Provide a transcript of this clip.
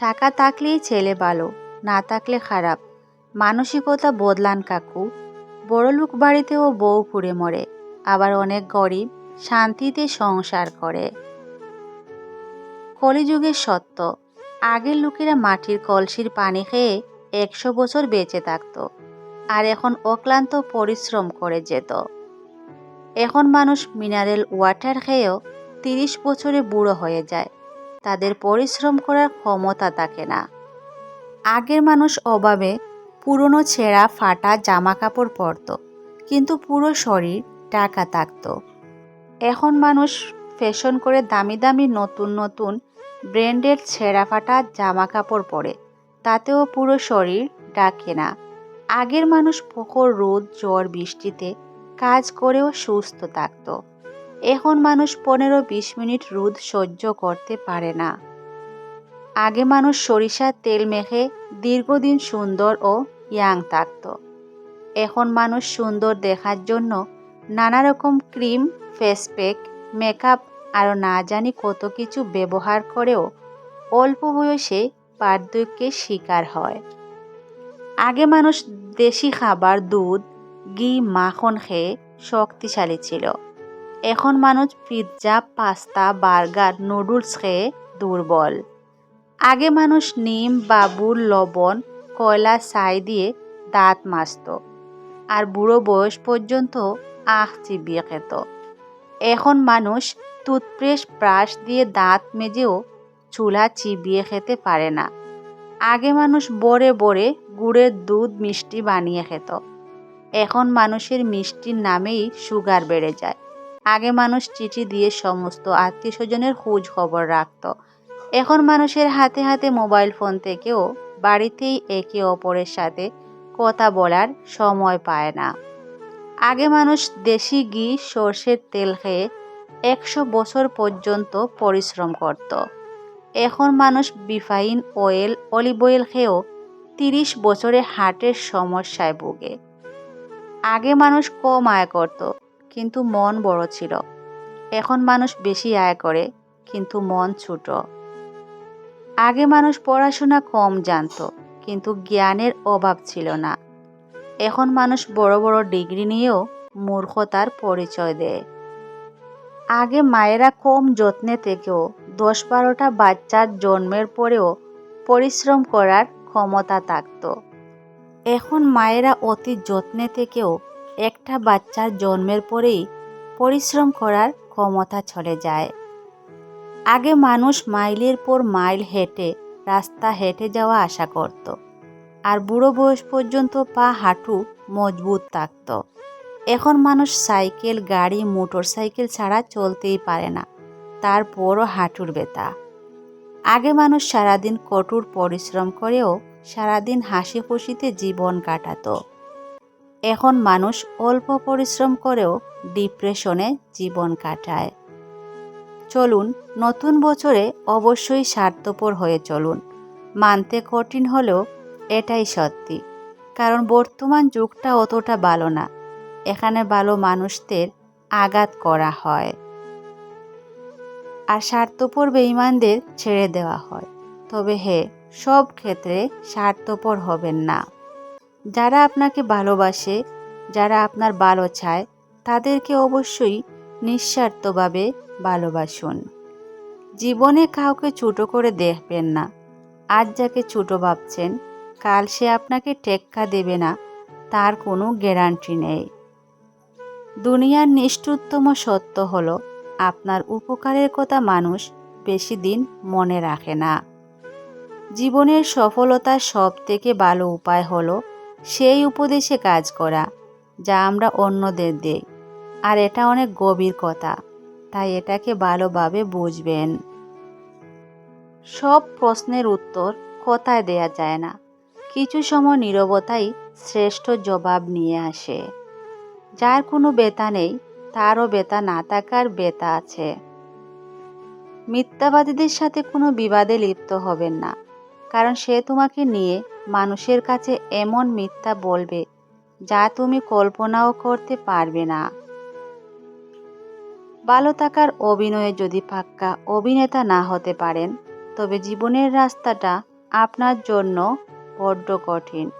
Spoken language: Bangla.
টাকা থাকলেই ছেলে ভালো, না থাকলে খারাপ। মানসিকতা বদলান কাকু। বড়লোক বাড়িতেও বউ পুড়ে মরে, আবার অনেক গরিব শান্তিতে সংসার করে। কলিযুগের সত্য, আগের লোকেরা মাটির কলসির পানি খেয়ে একশো বছর বেঁচে থাকত, আর এখন অক্লান্ত পরিশ্রম করে যেত। এখন মানুষ মিনারেল ওয়াটার খেয়েও তিরিশ বছরে বুড়ো হয়ে যায়। তাদের পরিশ্রম করার ক্ষমতা থাকে না। আগের মানুষ অভাবে পুরনো ছেঁড়া, ফাটা জামা কাপড় পরত, কিন্তু পুরো শরীর টাকা থাকত। এখন মানুষ ফ্যাশন করে দামি দামি নতুন নতুন ব্র্যান্ডের ছেঁড়া, ফাটা জামা কাপড় পরে, তাতেও পুরো শরীর ডাকে না। আগের মানুষ প্রখর রোদ, জ্বর, বৃষ্টিতে কাজ করেও সুস্থ থাকত। এখন মানুষ পনেরো বিশ মিনিট রোদ সহ্য করতে পারে না। আগে মানুষ সরিষার তেল মেখে দীর্ঘদিন সুন্দর ও ইয়াং থাকত। এখন মানুষ সুন্দর দেখার জন্য নানা রকম ক্রিম, ফেস প্যাক, মেকআপ আরও না জানি কত কিছু ব্যবহার করেও অল্প বয়সে বার্ধক্যের শিকার হয়। আগে মানুষ দেশি খাবার, দুধ, ঘি, মাখন খেয়ে শক্তিশালী ছিল। এখন মানুষ পিৎজা, পাস্তা, বার্গার, নুডলস খেয়ে দুর্বল। আগে মানুষ নিম বাবুর লবণ, কয়লা, ছাই দিয়ে দাঁত মাজত। আর বুড়ো বয়স পর্যন্ত আখ চিবিয়ে খেত। এখন মানুষ টুথপেস্ট, ব্রাশ দিয়ে দাঁত মেজেও চুলা চিবিয়ে খেতে পারে না। আগে মানুষ বড়ে বড়ে গুড়ের দুধ, মিষ্টি বানিয়ে খেত। এখন মানুষের মিষ্টির নামেই সুগার বেড়ে যায়। আগে মানুষ চিঠি দিয়ে সমস্ত আত্মীয় স্বজনের খোঁজ খবর রাখত। এখন মানুষের হাতে হাতে মোবাইল ফোন থেকেও বাড়িতেই একে অপরের সাথে কথা বলার সময় পায় না। আগে মানুষ দেশি ঘি, সর্ষের তেল খেয়ে একশো বছর পর্যন্ত পরিশ্রম করত। এখন মানুষ বিফাইন অয়েল, অলিভ অয়েল খেয়েও তিরিশ বছরে হার্টের সমস্যায় ভোগে। আগে মানুষ কম আয় করত কিন্তু মন বড় ছিল। এখন মানুষ বেশি আয় করে, কিন্তু মন ছোট। আগে মানুষ পড়াশোনা কম জানত, কিন্তু জ্ঞানের অভাব ছিল না। এখন মানুষ বড় বড় ডিগ্রি নিয়েও মূর্খতার পরিচয় দেয়। আগে মায়েরা কম যত্নে থেকেও দশ বারোটা বাচ্চার জন্মের পরেও পরিশ্রম করার ক্ষমতা থাকত। এখন মায়েরা অতি যত্নে থেকেও একটা বাচ্চার জন্মের পরেই পরিশ্রম করার ক্ষমতা চলে যায়। আগে মানুষ মাইলের পর মাইল হেঁটে, রাস্তা হেঁটে যাওয়া আশা করত। আর বুড়ো বয়স পর্যন্ত পা হাঁটু মজবুত থাকত। এখন মানুষ সাইকেল, গাড়ি মোটর সাইকেল ছাড়া চলতেই পারে না। তারপরও হাঁটুর ব্যথা। আগে মানুষ সারাদিন কঠোর পরিশ্রম করেও সারাদিন হাসি খুশিতে জীবন কাটাতো। এখন মানুষ অল্প পরিশ্রম করেও ডিপ্রেশনে জীবন কাটায়। চলুন, নতুন বছরে অবশ্যই স্বার্থপর হয়ে চলুন। মানতে কঠিন হলেও এটাই সত্যি, কারণ বর্তমান যুগটা অতটা ভালো না। এখানে ভালো মানুষদের আঘাত করা হয়। আর স্বার্থপর বেঈমানদের ছেড়ে দেওয়া হয়। তবে হে, সব ক্ষেত্রে স্বার্থপর হবেন না। যারা আপনাকে ভালোবাসে, যারা আপনার ভালো চায়, তাদেরকে অবশ্যই নিঃস্বার্থভাবে ভালোবাসুন। জীবনে কাউকে ছোটো করে দেখবেন না। আজ যাকে ছোটো ভাবছেন, কাল সে আপনাকে টেক্কা দেবে না, তার কোনো গ্যারান্টি নেই। দুনিয়ার নিষ্ঠুরতম সত্য হল, আপনার উপকারের কথা মানুষ বেশি দিন মনে রাখে না। জীবনের সফলতার সব থেকে ভালো উপায় হলো সেই উপদেশে কাজ করা, যা আমরা অন্যদের দেই। আর এটা অনেক গভীর কথা, তাই এটাকে ভালোভাবে বুঝবেন। সব প্রশ্নের উত্তর কথায় দেয়া যায় না। কিছু সময় নীরবতাই শ্রেষ্ঠ জবাব নিয়ে আসে। যার কোনো বেতা নেই, তারও বেতা না থাকার বেতা আছে। মিথ্যাবাদীদের সাথে কোনো বিবাদে লিপ্ত হবেন না। কারণ সে তোমাকে নিয়ে মানুষের কাছে এমন মিথ্যা বলবে, যা তুমি কল্পনাও করতে পারবে না। ভালো থাকার অভিনয়ে যদি পাক্কা অভিনেতা না হতে পারেন, তবে জীবনের রাস্তাটা আপনার জন্য বড্ড কঠিন।